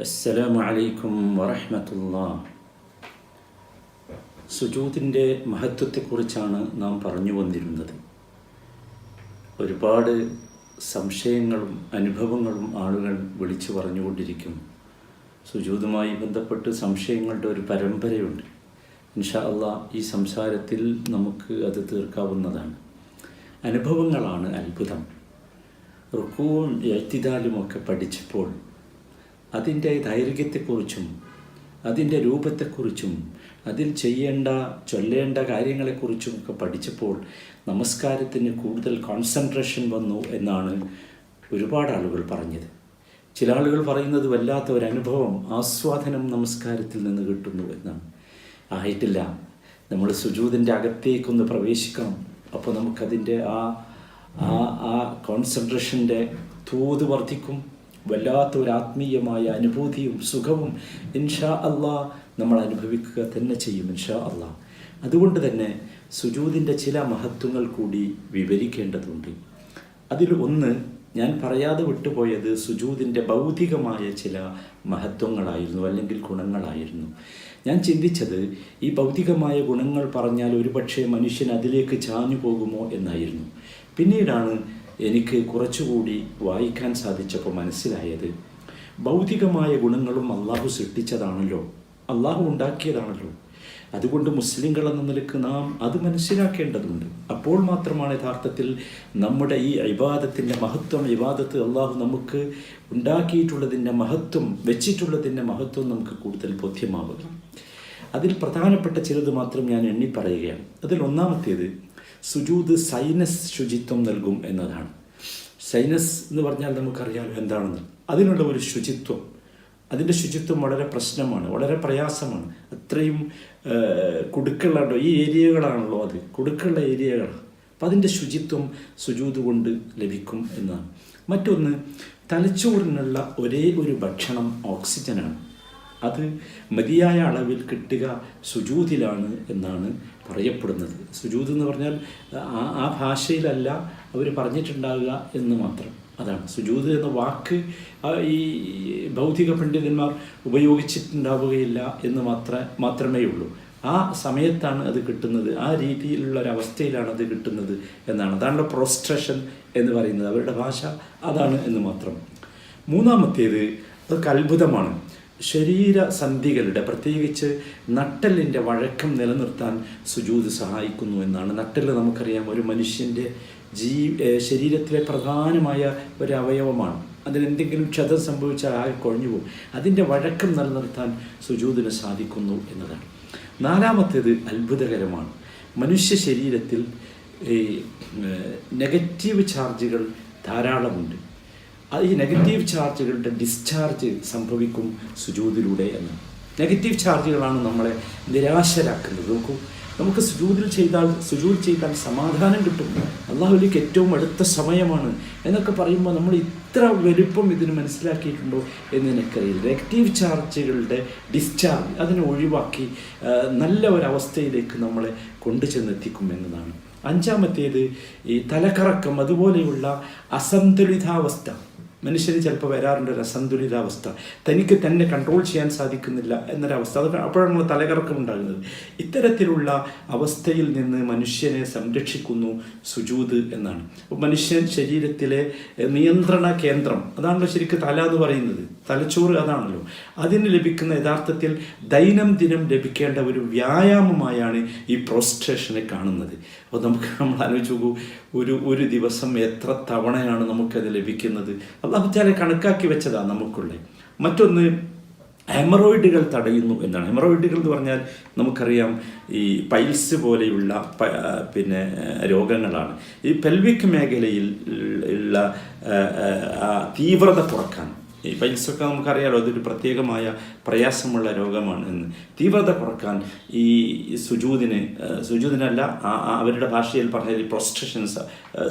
അസ്സലാമു അലൈക്കും വറഹമത്തുള്ള. സുജൂദിന്റെ മഹത്വത്തെക്കുറിച്ചാണ് നാം പറഞ്ഞു വന്നിരുന്നത്. ഒരുപാട് സംശയങ്ങളും അനുഭവങ്ങളും ആളുകൾ വിളിച്ചു പറഞ്ഞുകൊണ്ടിരിക്കും. സുജൂതുമായി ബന്ധപ്പെട്ട് സംശയങ്ങളുടെ ഒരു പരമ്പരയുണ്ട്. ഇൻഷാ അള്ളാ ഈ സംസാരത്തിൽ നമുക്ക് അത് തീർക്കാവുന്നതാണ്. അനുഭവങ്ങളാണ് അത്ഭുതം. റുക്കുവും എഴുത്തിതാലുമൊക്കെ പഠിച്ചപ്പോൾ അതിന്റെ ദൈർഘ്യത്തെക്കുറിച്ചും അതിന്റെ രൂപത്തെക്കുറിച്ചും അതിൽ ചെയ്യേണ്ട ചൊല്ലേണ്ട കാര്യങ്ങളെക്കുറിച്ചും ഒക്കെ പഠിച്ചപ്പോൾ നമസ്കാരത്തിന് കൂടുതൽ കോൺസെൻട്രേഷൻ വന്നു എന്നാണ് ഒരുപാട് ആളുകൾ പറഞ്ഞത്. ചില ആളുകൾ പറയുന്നത് വല്ലാത്ത ഒരു അനുഭവം ആസ്വാദനം നമസ്കാരത്തിൽ നിന്ന് കിട്ടുന്നു എന്നാണ്. ആയിട്ടില്ല നമ്മൾ സുജൂതിന്റെ അകത്തേക്കൊന്ന് പ്രവേശിക്കണം അപ്പോൾ നമുക്കതിന്റെ ആ ആ കോൺസെൻട്രേഷന്റെ തോത് വർദ്ധിക്കും. വല്ലാത്ത ഒരു ആത്മീയമായ അനുഭൂതിയും സുഖവും ഇൻഷാ അള്ളാ നമ്മൾ അനുഭവിക്കുക തന്നെ ചെയ്യും ഇൻഷാ അള്ളാ അതുകൊണ്ട് തന്നെ സുജൂതിന്റെ ചില മഹത്വങ്ങൾ കൂടി വിവരിക്കേണ്ടതുണ്ട്. അതിൽ ഒന്ന് ഞാൻ പറയാതെ വിട്ടുപോയത് സുജൂതിന്റെ ഭൗതികമായ ചില മഹത്വങ്ങളായിരുന്നു അല്ലെങ്കിൽ ഗുണങ്ങളായിരുന്നു. ഞാൻ ചിന്തിച്ചത് ഈ ഭൗതികമായ ഗുണങ്ങൾ പറഞ്ഞാൽ ഒരുപക്ഷെ മനുഷ്യൻ അതിലേക്ക് ചാഞ്ഞു പോകുമോ എന്നായിരുന്നു. പിന്നീടാണ് എനിക്ക് കുറച്ചുകൂടി വായിക്കാൻ സാധിച്ചപ്പോൾ മനസ്സിലായത് ഭൗതികമായ ഗുണങ്ങളും അള്ളാഹു സൃഷ്ടിച്ചതാണല്ലോ അള്ളാഹു ഉണ്ടാക്കിയതാണല്ലോ. അതുകൊണ്ട് മുസ്ലിങ്ങൾ എന്ന നിലയ്ക്ക് നാം അത് മനസ്സിലാക്കേണ്ടതുണ്ട്. അപ്പോൾ മാത്രമാണ് യഥാർത്ഥത്തിൽ നമ്മുടെ ഈ ഇബാദത്തിന്റെ മഹത്വം ഇബാദത്ത് അള്ളാഹു നമുക്ക് ഉണ്ടാക്കിയിട്ടുള്ളതിന്റെ മഹത്വം വെച്ചിട്ടുള്ളതിന്റെ മഹത്വം നമുക്ക് കൂടുതൽ ബോധ്യമാവുക. അതിൽ പ്രധാനപ്പെട്ട ചിലത് മാത്രം ഞാൻ എണ്ണി പറയുകയാണ്. അതിൽ ഒന്നാമത്തേത് സുജൂത് സൈനസ് ശുചിത്വം നൽകും എന്നതാണ്. സൈനസ് എന്ന് പറഞ്ഞാൽ നമുക്കറിയാം എന്താണെന്ന്. അതിനുള്ള ഒരു ശുചിത്വം. അതിന്റെ ശുചിത്വം വളരെ പ്രശ്നമാണ് വളരെ പ്രയാസമാണ്. അത്രയും കുടുക്കുള്ള ഈ ഏരിയകളാണല്ലോ അത്. കുടുക്കുള്ള ഏരിയകളാണ്. അപ്പം അതിന്റെ ശുചിത്വം സുജൂത് കൊണ്ട് ലഭിക്കും എന്നാണ്. മറ്റൊന്ന് തലച്ചോറിനുള്ള ഒരേ ഒരു ഭക്ഷണം ഓക്സിജനാണ്. അത് മതിയായ അളവിൽ കിട്ടുക സുജൂതിലാണ് എന്നാണ് പറയപ്പെടുന്നത്. സുജൂത് എന്ന് പറഞ്ഞാൽ ആ ആ ഭാഷയിലല്ല അവർ പറഞ്ഞിട്ടുണ്ടാവുക എന്ന് മാത്രം. അതാണ്. സുജൂത് എന്ന വാക്ക് ഈ ഭൗതിക പണ്ഡിതന്മാർ ഉപയോഗിച്ചിട്ടുണ്ടാവുകയില്ല എന്ന് മാത്ര മാത്രമേ ഉള്ളൂ. ആ സമയത്താണ് അത് കിട്ടുന്നത്. ആ രീതിയിലുള്ള ഒരു അവസ്ഥയിലാണ് അത് കിട്ടുന്നത് എന്നാണ്. അതാണല്ലോ പ്രോസ്ട്രേഷൻ എന്ന് പറയുന്നത്. അവരുടെ ഭാഷ അതാണ് എന്ന് മാത്രം. മൂന്നാമത്തേത് അതൊക്കെ അത്ഭുതമാണ്. ശരീരസന്ധികളുടെ പ്രത്യേകിച്ച് നട്ടലിന്റെ വഴക്കം നിലനിർത്താൻ സുജൂത് സഹായിക്കുന്നു എന്നാണ്. നട്ടൽ നമുക്കറിയാം ഒരു മനുഷ്യന്റെ ജീ ശരീരത്തിലെ പ്രധാനമായ ഒരു അവയവമാണ്. അതിനെന്തെങ്കിലും ക്ഷതം സംഭവിച്ചാൽ ആകെ കൊഴിഞ്ഞു പോകും. അതിന്റെ വഴക്കം നിലനിർത്താൻ സുജൂതിന് സാധിക്കുന്നു എന്നതാണ്. നാലാമത്തേത് അത്ഭുതകരമാണ്. മനുഷ്യ ശരീരത്തിൽ നെഗറ്റീവ് ചാർജുകൾ ധാരാളമുണ്ട്. ഈ നെഗറ്റീവ് ചാർജുകളുടെ ഡിസ്ചാർജ് സംഭവിക്കും സുജൂതിലൂടെ എന്ന്. നെഗറ്റീവ് ചാർജുകളാണ് നമ്മളെ നിരാശരാക്കുന്നത്. നോക്കൂ നമുക്ക് സുജൂതിൽ ചെയ്താൽ സുജൂത് ചെയ്താൽ സമാധാനം കിട്ടും. അള്ളാഹുലേക്ക് ഏറ്റവും അടുത്ത സമയമാണ് എന്നൊക്കെ പറയുമ്പോൾ നമ്മൾ ഇത്ര വലുപ്പം ഇതിന് മനസ്സിലാക്കിയിട്ടുണ്ടോ എന്ന് എനിക്കറിയില്ല. നെഗറ്റീവ് ചാർജുകളുടെ ഡിസ്ചാർജ് അതിനെ ഒഴിവാക്കി നല്ല ഒരവസ്ഥയിലേക്ക് നമ്മളെ കൊണ്ടു ചെന്നെത്തിക്കും എന്നതാണ്. അഞ്ചാമത്തേത് ഈ തലക്കറക്കം അതുപോലെയുള്ള അസന്തുലിതാവസ്ഥ. മനുഷ്യന് ചിലപ്പോൾ വരാറുണ്ട് ഒരു അസന്തുലിതാവസ്ഥ. തനിക്ക് തന്നെ കൺട്രോൾ ചെയ്യാൻ സാധിക്കുന്നില്ല എന്നൊരവസ്ഥ. അത് അപ്പോഴാണ് നമ്മൾ തലകറക്കം ഉണ്ടാകുന്നത്. ഇത്തരത്തിലുള്ള അവസ്ഥയിൽ നിന്ന് മനുഷ്യനെ സംരക്ഷിക്കുന്നു സുജൂത് എന്നാണ്. മനുഷ്യൻ ശരീരത്തിലെ നിയന്ത്രണ കേന്ദ്രം അതാണല്ലോ ശരിക്കും തല എന്ന് പറയുന്നത്. തലച്ചോറ് അതാണല്ലോ. അതിന് ലഭിക്കുന്ന യഥാർത്ഥത്തിൽ ദൈനംദിനം ലഭിക്കേണ്ട ഒരു വ്യായാമമായാണ് ഈ പ്രോസ്ട്രേഷനെ കാണുന്നത്. അപ്പോൾ നമുക്ക് നമ്മൾ ആലോചിച്ച് ഒരു ഒരു ദിവസം എത്ര തവണയാണ് നമുക്കത് ലഭിക്കുന്നത്? അള്ളാഹു താല കണക്കാക്കി വെച്ചതാണ് നമുക്കുള്ളത് മറ്റൊന്ന് ഹെമറോയിഡുകൾ തടയുന്നു എന്നാണ്. ഹെമറോയിഡുകൾ എന്ന് പറഞ്ഞാൽ നമുക്കറിയാം ഈ പൈൽസ് പോലെയുള്ള പിന്നെ രോഗങ്ങളാണ്. ഈ പെൽവിക് മേഖലയിൽ ഉള്ള തീവ്രത കുറയ്ക്കാൻ ഈ പൈൽസൊക്കെ നമുക്കറിയാലോ അതൊരു പ്രത്യേകമായ പ്രയാസമുള്ള രോഗമാണ് എന്ന്. തീവ്രത കുറയ്ക്കാൻ ഈ സുജൂതിന് സുജൂതിനല്ല അവരുടെ ഭാഷയിൽ പറഞ്ഞാൽ ഈ പ്രോസ്ട്രേഷൻസ്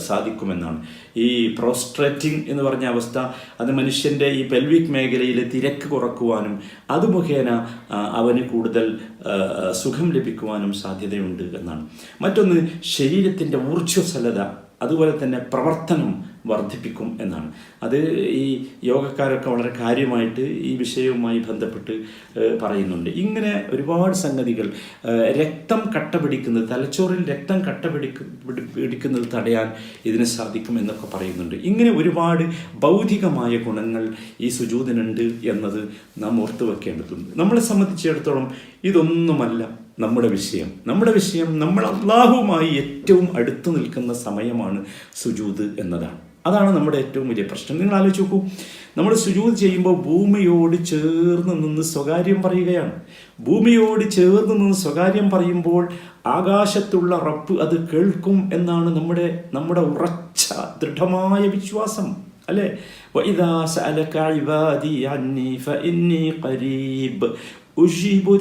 സാധിക്കുമെന്നാണ്. ഈ പ്രോസ്ട്രേറ്റിംഗ് എന്ന് പറഞ്ഞ അവസ്ഥ അത് മനുഷ്യന്റെ ഈ പെൽവിക് മേഖലയിലെ തിരക്ക് കുറക്കുവാനും അത് മുഖേന അവന് കൂടുതൽ സുഖം ലഭിക്കുവാനും സാധ്യതയുണ്ട് എന്നാണ്. മറ്റൊന്ന് ശരീരത്തിന്റെ ഊർജസ്വലത അതുപോലെ തന്നെ പ്രവർത്തനം വർദ്ധിപ്പിക്കും എന്നാണ്. അത് ഈ യോഗക്കാരൊക്കെ വളരെ കാര്യമായിട്ട് ഈ വിഷയവുമായി ബന്ധപ്പെട്ട് പറയുന്നുണ്ട്. ഇങ്ങനെ ഒരുപാട് സംഗതികൾ രക്തം കട്ട പിടിക്കുന്നത് തലച്ചോറിൽ രക്തം കട്ട പിടിക്ക പിടിക്കുന്നത് തടയാൻ ഇതിന് സാധിക്കും എന്നൊക്കെ പറയുന്നുണ്ട്. ഇങ്ങനെ ഒരുപാട് ഭൗതികമായ ഗുണങ്ങൾ ഈ സുജൂതിനുണ്ട് എന്നത് നാം ഓർത്തു വെക്കേണ്ടതുണ്ട്. നമ്മളെ സംബന്ധിച്ചിടത്തോളം ഇതൊന്നുമല്ല നമ്മുടെ വിഷയം. നമ്മുടെ വിഷയം നമ്മൾ അള്ളാഹുമായി ഏറ്റവും അടുത്തു നിൽക്കുന്ന സമയമാണ് സുജൂത് എന്നതാണ്. അതാണ് നമ്മുടെ ഏറ്റവും വലിയ പ്രശ്നം. നിങ്ങൾ ആലോചിച്ച് നോക്കൂ നമ്മൾ സുജൂത് ചെയ്യുമ്പോൾ ഭൂമിയോട് ചേർന്ന് നിന്ന് സ്വകാര്യം പറയുകയാണ്. ഭൂമിയോട് ചേർന്ന് നിന്ന് സ്വകാര്യം പറയുമ്പോൾ ആകാശത്തുള്ള റബ്ബ് അത് കേൾക്കും എന്നാണ് നമ്മുടെ നമ്മുടെ ഉറച്ച ദൃഢമായ വിശ്വാസം അല്ലേ? ഉഷീബു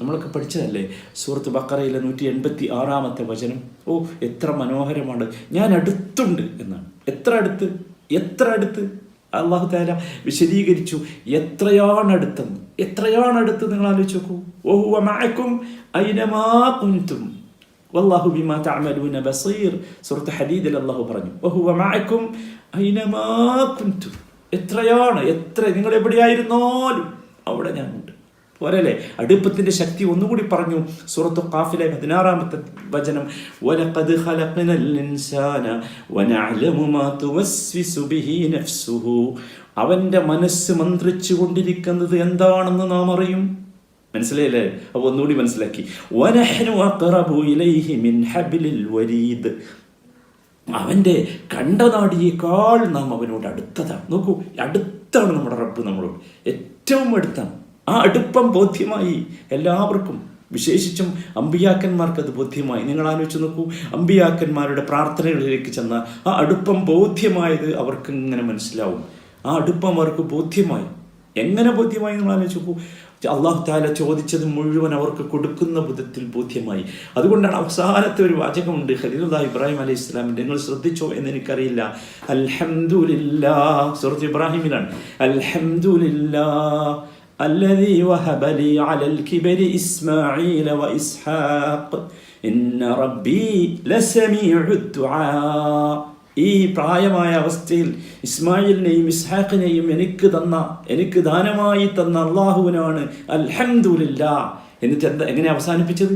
നമ്മളൊക്കെ പഠിച്ചതല്ലേ? സൂറത്ത് ബക്കറയിലെ നൂറ്റി എൺപത്തി ആറാമത്തെ വചനം. ഓ എത്ര മനോഹരമാണ്. ഞാൻ അടുത്തുണ്ട് എന്നാണ്. എത്ര അടുത്ത്? എത്ര അടുത്ത്? അള്ളാഹു താല വിശദീകരിച്ചു. എത്രയാണ് അടുത്തെന്ന്. എത്രയാണ് അടുത്ത് നിങ്ങൾ ആലോചിച്ച് നോക്കൂ. ഓഹുവ വല്ലാഹു ബിമാ തഅമലൂന ബസീർ. സൂറത്ത് ഹദീദിൽ അല്ലാഹു പറഞ്ഞു. വഹുവ മഅക്കും ഐനമാ കുന്തും. എത്രയാണ്? എത്ര? നിങ്ങൾ എവിടെയായിരുന്നാലും അവിടെ ഞാനുണ്ട്. പോരല്ലേ? അടുപ്പത്തിന്റെ ശക്തി ഒന്നുകൂടി പറഞ്ഞു. സൂറത്തു കാഫിലെ പതിനാറാമത്തെ വചനം നഫ്സുഹു. അവന്റെ മനസ്സ് മന്ത്രിച്ചു കൊണ്ടിരിക്കുന്നത് എന്താണെന്ന് നാം അറിയും? മനസ്സിലായില്ലേ? അപ്പോൾ ഒന്നുകൂടി മനസ്സിലാക്കി. ഇലൈഹി മിൻ ഹബ്ലിൽ അവന്റെ കണ്ടനാടിയേക്കാൾ നാം അവനോട് അടുത്തതാണ്. നോക്കൂ അടുത്താണ് നമ്മുടെ റബ്ബ് നമ്മളോട്. ഏറ്റവും അടുത്താണ്. ആ അടുപ്പം ബോധ്യമായി. എല്ലാവർക്കും വിശേഷിച്ചും അമ്പിയാക്കന്മാർക്ക് അത് ബോധ്യമായി. നിങ്ങൾ ആലോചിച്ച് നോക്കൂ അമ്പിയാക്കന്മാരുടെ പ്രാർത്ഥനകളിലേക്ക് ചെന്ന ആ അടുപ്പം ബോധ്യമായത് അവർക്ക് ഇങ്ങനെ മനസ്സിലാവും. ആ അടുപ്പം അവർക്ക് ബോധ്യമായി. എങ്ങനെ ബോധ്യമായി നമ്മൾ ആലോചിച്ച് നോക്കൂ. അള്ളാഹു താല ചോദിച്ചത് മുഴുവൻ അവർക്ക് കൊടുക്കുന്ന വിധത്തിൽ ബോധ്യമായി അതുകൊണ്ടാണ് അവസാനത്തെ ഒരു വാചകമുണ്ട് ഖലീലുല്ലാ ഇബ്രാഹിം അലൈഹി ഇസ്ലാമിൻ്റെ നിങ്ങൾ ശ്രദ്ധിച്ചോ എന്ന് എനിക്കറിയില്ല അൽഹംദുലില്ലാ സുഹൃത്ത് ഇബ്രാഹിമിലാണ് അൽഹംദുലില്ലാ الذي وهب لي على الكبر إسماعيل وإسحاق إن ربي لسميع الدعاء ഈ പ്രായമായ അവസ്ഥയിൽ ഇസ്മായിലിനെയും ഇസ്ഹാഖിനെയും എനിക്ക് തന്ന എനിക്ക് ദാനമായി തന്ന അള്ളാഹുവിനാണ് അൽഹംദുലില്ല. എന്നിട്ട് എന്താ എങ്ങനെ അവസാനിപ്പിച്ചത്?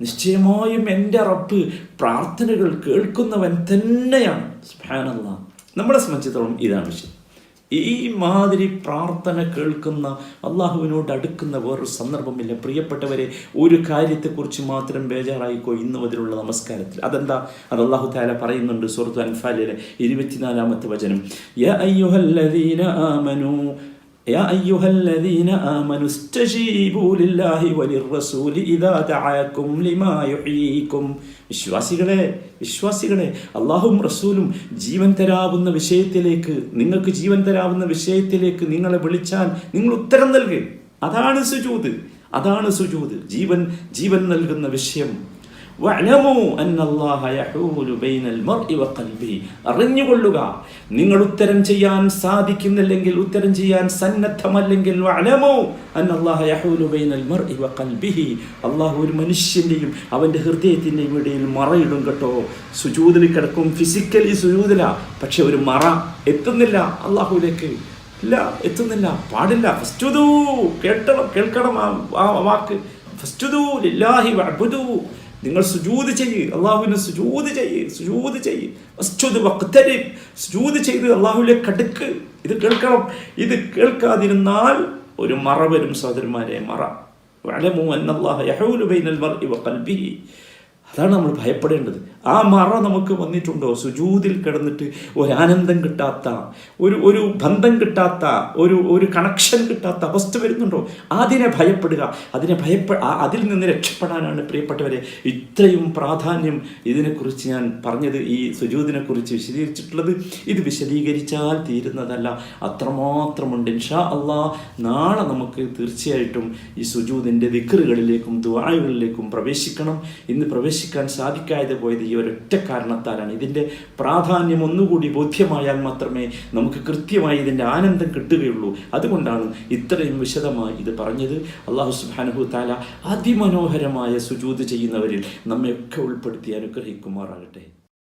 നിശ്ചയമായും എന്റെ റബ്ബ് പ്രാർത്ഥനകൾ കേൾക്കുന്നവൻ തന്നെയാണ്. നമ്മളെ സംബന്ധിച്ചിടത്തോളം ഇതാണ് വിഷയം. ഈ മാതിരി പ്രാർത്ഥന കേൾക്കുന്ന അള്ളാഹുവിനോട് അടുക്കുന്ന വേറൊരു സന്ദർഭമില്ല. പ്രിയപ്പെട്ടവരെ ഒരു കാര്യത്തെക്കുറിച്ച് മാത്രം ബേജാറായിക്കോ ഇന്ന് മുതലുള്ള നമസ്കാരത്തിൽ. അതെന്താ? അത് അള്ളാഹു താല പറയുന്നുണ്ട് സുഹൃത്തു അൻഫാലിലെ ഇരുപത്തിനാലാമത്തെ വചനം. يا أيها الذين آمنوا استجيبوا لله وللرسول إذا دعاكم لما يحييكم വിശ്വാസികളെ വിശ്വാസികളെ അള്ളാഹും റസൂലും ജീവൻ തരാവുന്ന വിഷയത്തിലേക്ക് നിങ്ങൾക്ക് ജീവൻ തരാവുന്ന വിഷയത്തിലേക്ക് നിങ്ങളെ വിളിച്ചാൽ നിങ്ങൾ ഉത്തരം നൽകുക അതാണ് സുജൂത് അതാണ് സുജൂത് ജീവൻ ജീവൻ നൽകുന്ന വിഷയം അറിഞ്ഞുകൊള്ളുക നിങ്ങൾ ഉത്തരം ചെയ്യാൻ സാധിക്കുന്നില്ലെങ്കിൽ ഉത്തരം ചെയ്യാൻ സന്നദ്ധമല്ലെങ്കിൽ അല്ലാഹു ഒരു മനുഷ്യന്റെയും അവന്റെ ഹൃദയത്തിന്റെയും ഇടയിൽ മറയിടും കേട്ടോ. സുജൂദിൽ കിടക്കും ഫിസിക്കലി സുജൂദില പക്ഷെ ഒരു മറ എത്തുന്നില്ല അള്ളാഹുവിലേക്ക് ഇല്ല എത്തുന്നില്ല പാടില്ല. ഫസ്തുദൂ കേട്ടണം കേൾക്കണം ആ വാക്ക്. ഫസ്റ്റുദൂ ലില്ലാഹി വഅബ്ദു നിങ്ങൾ സുജൂത് ചെയ്യ് അള്ളാഹുവിന് സുജൂത് ചെയ്യ് സുജൂത് ചെയ്യ്. സുജൂത് ചെയ്ത് അള്ളാഹുവിലേക്ക് കടുക്ക് ഇത് കേൾക്കണം. ഇത് കേൾക്കാതിരുന്നാൽ ഒരു മറ. വരും സഹോദരന്മാരെ മറ അതാണ് നമ്മൾ ഭയപ്പെടേണ്ടത്. ആ മറ നമുക്ക് വന്നിട്ടുണ്ടോ? സുജൂതിൽ കിടന്നിട്ട് ഒരു ആനന്ദം കിട്ടാത്ത ഒരു ഒരു ബന്ധം കിട്ടാത്ത ഒരു ഒരു കണക്ഷൻ കിട്ടാത്ത അവസ്ഥ വരുന്നുണ്ടോ? അതിനെ ഭയപ്പെടുക. അതിനെ ഭയപ്പെ അതിൽ നിന്ന് രക്ഷപ്പെടാനാണ് പ്രിയപ്പെട്ടവരെ ഇത്രയും പ്രാധാന്യം ഇതിനെക്കുറിച്ച് ഞാൻ പറഞ്ഞത് ഈ സുജൂതിനെക്കുറിച്ച് വിശദീകരിച്ചിട്ടുള്ളത്. ഇത് വിശദീകരിച്ചാൽ തീരുന്നതല്ല. അത്രമാത്രമുണ്ട്. ഇൻഷാ അള്ളാ നാളെ നമുക്ക് തീർച്ചയായിട്ടും ഈ സുജൂതിന്റെ ദിക്കറുകളിലേക്കും ദുവാഴകളിലേക്കും പ്രവേശിക്കണം. ഇന്ന് പ്രവേശിക്കാൻ സാധിക്കാതെ പോയത് ഒരൊറ്റ കാരണത്താലാണ്. ഇതിന്റെ പ്രാധാന്യം ഒന്നുകൂടി ബോധ്യമായാൽ മാത്രമേ നമുക്ക് കൃത്യമായി ഇതിന്റെ ആനന്ദം കിട്ടുകയുള്ളൂ. അതുകൊണ്ടാണ് ഇത്രയും വിശദമായി ഇത് പറഞ്ഞത്. അള്ളാഹു സുബാനഹു താല അതിമനോഹരമായ സുജൂത് ചെയ്യുന്നവരിൽ നമ്മയൊക്കെ ഉൾപ്പെടുത്തി അനുഗ്രഹിക്കുമാറാകട്ടെ.